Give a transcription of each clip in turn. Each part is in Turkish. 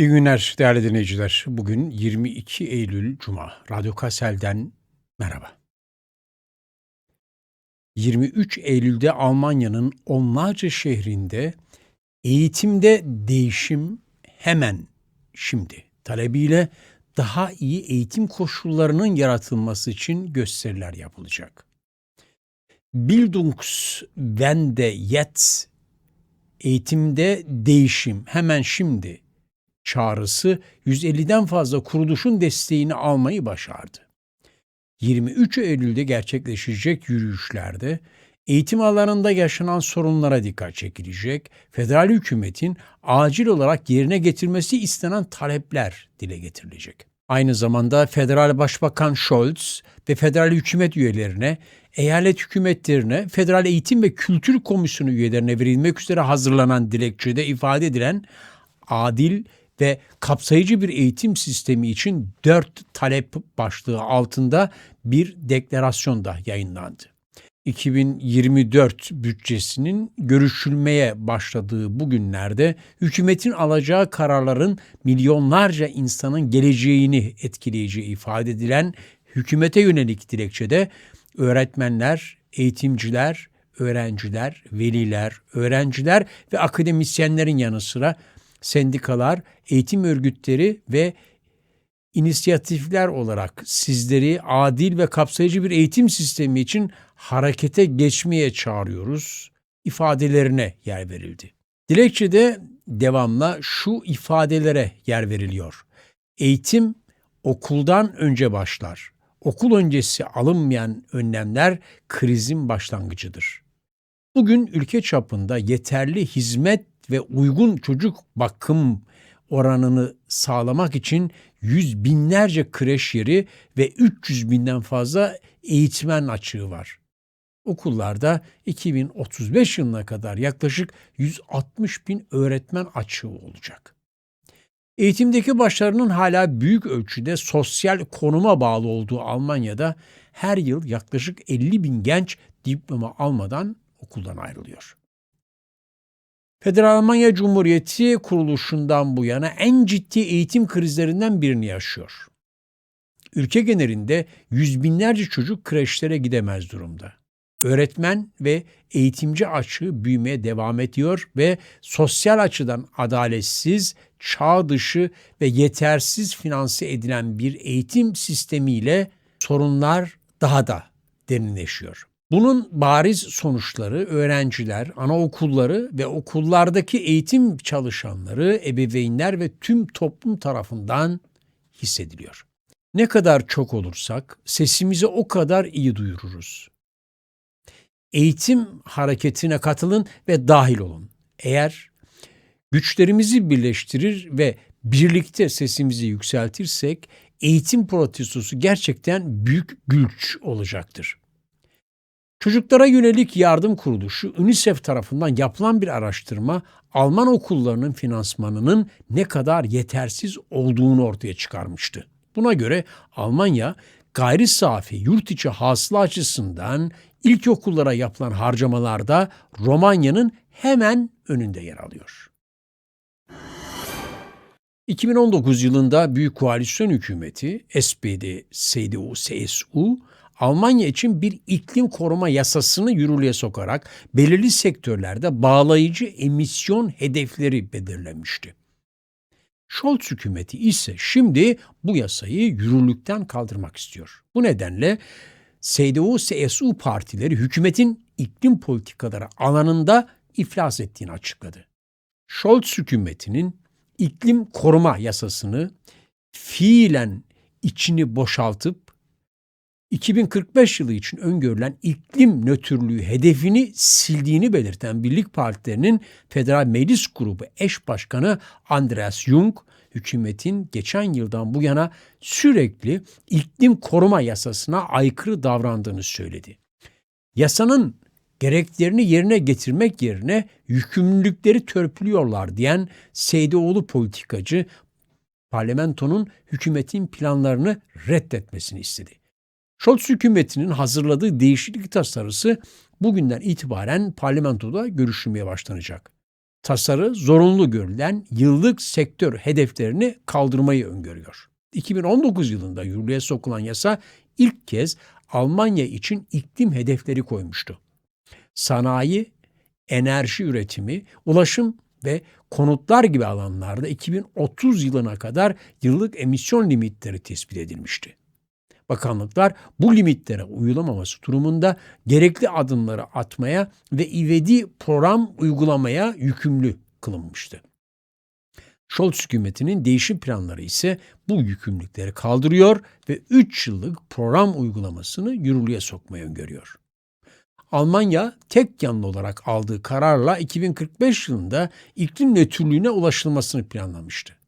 İyi günler değerli dinleyiciler. Bugün 22 Eylül Cuma. Radyo Kassel'den merhaba. 23 Eylül'de Almanya'nın onlarca şehrinde eğitimde değişim hemen şimdi talebiyle daha iyi eğitim koşullarının yaratılması için gösteriler yapılacak. Bildungswende jetzt eğitimde değişim hemen şimdi çağrısı 150'den fazla kuruluşun desteğini almayı başardı. 23 Eylül'de gerçekleşecek yürüyüşlerde eğitim alanında yaşanan sorunlara dikkat çekilecek, federal hükümetin acil olarak yerine getirmesi istenen talepler dile getirilecek. Aynı zamanda Federal Başbakan Scholz ve federal hükümet üyelerine, eyalet hükümetlerine, Federal Eğitim ve Kültür Komisyonu üyelerine verilmek üzere hazırlanan dilekçede ifade edilen adil ve kapsayıcı bir eğitim sistemi için dört talep başlığı altında bir deklarasyon da yayınlandı. 2024 bütçesinin görüşülmeye başladığı bu günlerde hükümetin alacağı kararların milyonlarca insanın geleceğini etkileyeceği ifade edilen hükümete yönelik dilekçede öğretmenler, eğitimciler, öğrenciler, veliler, öğrenciler ve akademisyenlerin yanı sıra sendikalar, eğitim örgütleri ve inisiyatifler olarak sizleri adil ve kapsayıcı bir eğitim sistemi için harekete geçmeye çağırıyoruz ifadelerine yer verildi. Dilekçede devamla şu ifadelere yer veriliyor. Eğitim okuldan önce başlar. Okul öncesi alınmayan önlemler krizin başlangıcıdır. Bugün ülke çapında yeterli hizmet ve uygun çocuk bakım oranını sağlamak için yüz binlerce kreş yeri ve 300 binden fazla eğitmen açığı var. Okullarda 2035 yılına kadar yaklaşık 160 bin öğretmen açığı olacak. Eğitimdeki başarının hala büyük ölçüde sosyal konuma bağlı olduğu Almanya'da her yıl yaklaşık 50 bin genç diploma almadan okuldan ayrılıyor. Federal Almanya Cumhuriyeti kuruluşundan bu yana en ciddi eğitim krizlerinden birini yaşıyor. Ülke genelinde yüz binlerce çocuk kreşlere gidemez durumda. Öğretmen ve eğitimci açığı büyümeye devam ediyor ve sosyal açıdan adaletsiz, çağ dışı ve yetersiz finanse edilen bir eğitim sistemiyle sorunlar daha da derinleşiyor. Bunun bariz sonuçları öğrenciler, anaokulları ve okullardaki eğitim çalışanları, ebeveynler ve tüm toplum tarafından hissediliyor. Ne kadar çok olursak sesimizi o kadar iyi duyururuz. Eğitim hareketine katılın ve dahil olun. Eğer güçlerimizi birleştirir ve birlikte sesimizi yükseltirsek eğitim protestosu gerçekten büyük güç olacaktır. Çocuklara yönelik yardım kuruluşu UNICEF tarafından yapılan bir araştırma Alman okullarının finansmanının ne kadar yetersiz olduğunu ortaya çıkarmıştı. Buna göre Almanya gayri safi yurt içi hasıla açısından ilkokullara yapılan harcamalarda Romanya'nın hemen önünde yer alıyor. 2019 yılında Büyük Koalisyon Hükümeti SPD, CDU, CSU Almanya için bir iklim koruma yasasını yürürlüğe sokarak belirli sektörlerde bağlayıcı emisyon hedefleri belirlemişti. Scholz hükümeti ise şimdi bu yasayı yürürlükten kaldırmak istiyor. Bu nedenle CDU-CSU partileri hükümetin iklim politikaları alanında iflas ettiğini açıkladı. Scholz hükümetinin iklim koruma yasasını fiilen içini boşaltıp 2045 yılı için öngörülen iklim nötrlüğü hedefini sildiğini belirten Birlik Partilerinin Federal Meclis Grubu eş başkanı Andreas Jung, hükümetin geçen yıldan bu yana sürekli iklim koruma yasasına aykırı davrandığını söyledi. Yasanın gereklerini yerine getirmek yerine yükümlülükleri törpülüyorlar diyen Seydoğlu politikacı parlamentonun hükümetin planlarını reddetmesini istedi. Scholz hükümetinin hazırladığı değişiklik tasarısı bugünden itibaren parlamentoda görüşülmeye başlanacak. Tasarı zorunlu görülen yıllık sektör hedeflerini kaldırmayı öngörüyor. 2019 yılında yürürlüğe sokulan yasa ilk kez Almanya için iklim hedefleri koymuştu. Sanayi, enerji üretimi, ulaşım ve konutlar gibi alanlarda 2030 yılına kadar yıllık emisyon limitleri tespit edilmişti. Bakanlıklar bu limitlere uyulamaması durumunda gerekli adımları atmaya ve ivedi program uygulamaya yükümlü kılınmıştı. Scholz hükümetinin değişim planları ise bu yükümlülükleri kaldırıyor ve 3 yıllık program uygulamasını yürürlüğe sokmayı öngörüyor. Almanya tek yanlı olarak aldığı kararla 2045 yılında iklim nötrlüğüne ulaşılmasını planlamıştı.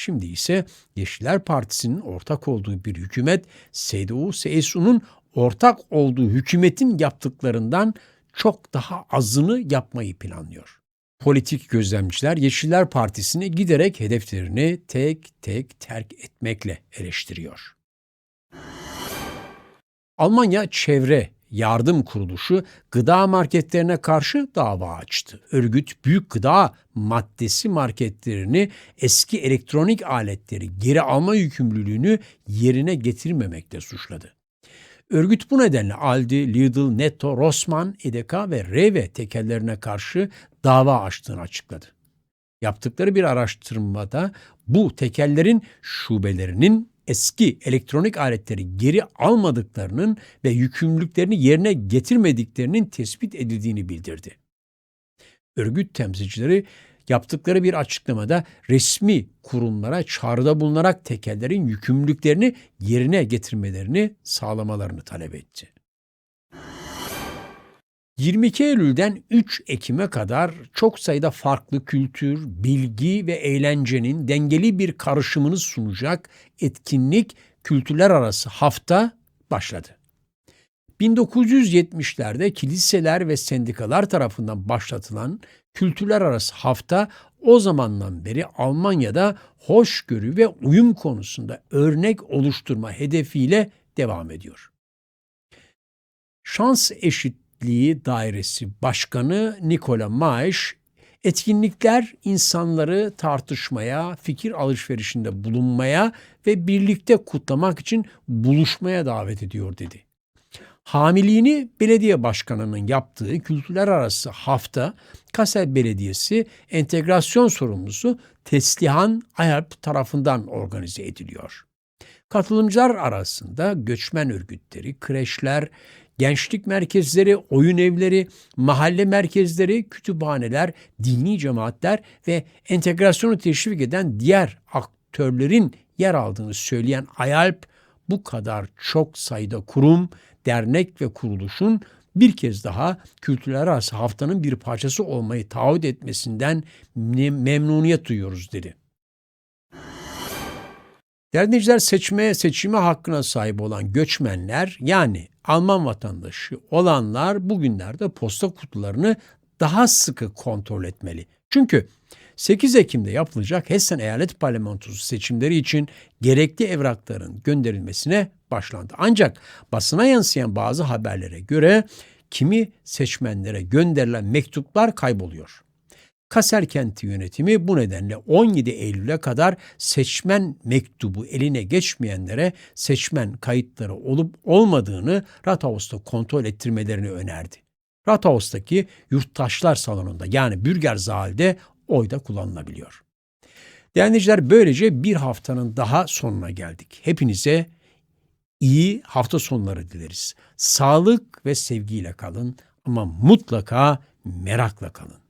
Şimdi ise Yeşiller Partisi'nin ortak olduğu bir hükümet, CDU-CSU'nun ortak olduğu hükümetin yaptıklarından çok daha azını yapmayı planlıyor. Politik gözlemciler Yeşiller Partisi'ni giderek hedeflerini tek tek terk etmekle eleştiriyor. Almanya Çevre Yardım Kuruluşu gıda marketlerine karşı dava açtı. Örgüt büyük gıda maddesi marketlerini eski elektronik aletleri geri alma yükümlülüğünü yerine getirmemekle suçladı. Örgüt bu nedenle Aldi, Lidl, Netto, Rossmann, Edeka ve Rewe tekellerine karşı dava açtığını açıkladı. Yaptıkları bir araştırmada bu tekellerin şubelerinin eski elektronik aletleri geri almadıklarının ve yükümlülüklerini yerine getirmediklerinin tespit edildiğini bildirdi. Örgüt temsilcileri yaptıkları bir açıklamada resmi kurumlara çağrıda bulunarak tekellerin yükümlülüklerini yerine getirmelerini sağlamalarını talep etti. 22 Eylül'den 3 Ekim'e kadar çok sayıda farklı kültür, bilgi ve eğlencenin dengeli bir karışımını sunacak etkinlik kültürler arası hafta başladı. 1970'lerde kiliseler ve sendikalar tarafından başlatılan kültürler arası hafta o zamandan beri Almanya'da hoşgörü ve uyum konusunda örnek oluşturma hedefiyle devam ediyor. Şans Eşitliği Dairesi Başkanı Nikola Maaş, etkinlikler insanları tartışmaya, fikir alışverişinde bulunmaya ve birlikte kutlamak için buluşmaya davet ediyor dedi. Hamiliğini belediye başkanının yaptığı kültürler arası hafta Kassel Belediyesi entegrasyon sorumlusu Teslihan Ayalp tarafından organize ediliyor. Katılımcılar arasında göçmen örgütleri, kreşler, gençlik merkezleri, oyun evleri, mahalle merkezleri, kütüphaneler, dini cemaatler ve entegrasyonu teşvik eden diğer aktörlerin yer aldığını söyleyen Ayalp bu kadar çok sayıda kurum, dernek ve kuruluşun bir kez daha kültürler arası haftanın bir parçası olmayı taahhüt etmesinden memnuniyet duyuyoruz dedi. Değerli seçmeye seçime hakkına sahip olan göçmenler yani Alman vatandaşı olanlar bugünlerde posta kutularını daha sıkı kontrol etmeli. Çünkü 8 Ekim'de yapılacak Hessen Eyalet Parlamentosu seçimleri için gerekli evrakların gönderilmesine başlandı. Ancak basına yansıyan bazı haberlere göre kimi seçmenlere gönderilen mektuplar kayboluyor. Kaser kenti yönetimi bu nedenle 17 Eylül'e kadar seçmen mektubu eline geçmeyenlere seçmen kayıtları olup olmadığını Rathaus'ta kontrol ettirmelerini önerdi. Rathaus'taki yurttaşlar salonunda yani Bürger Zaal'de oyda kullanılabiliyor. Değerli böylece bir haftanın daha sonuna geldik. Hepinize iyi hafta sonları dileriz. Sağlık ve sevgiyle kalın ama mutlaka merakla kalın.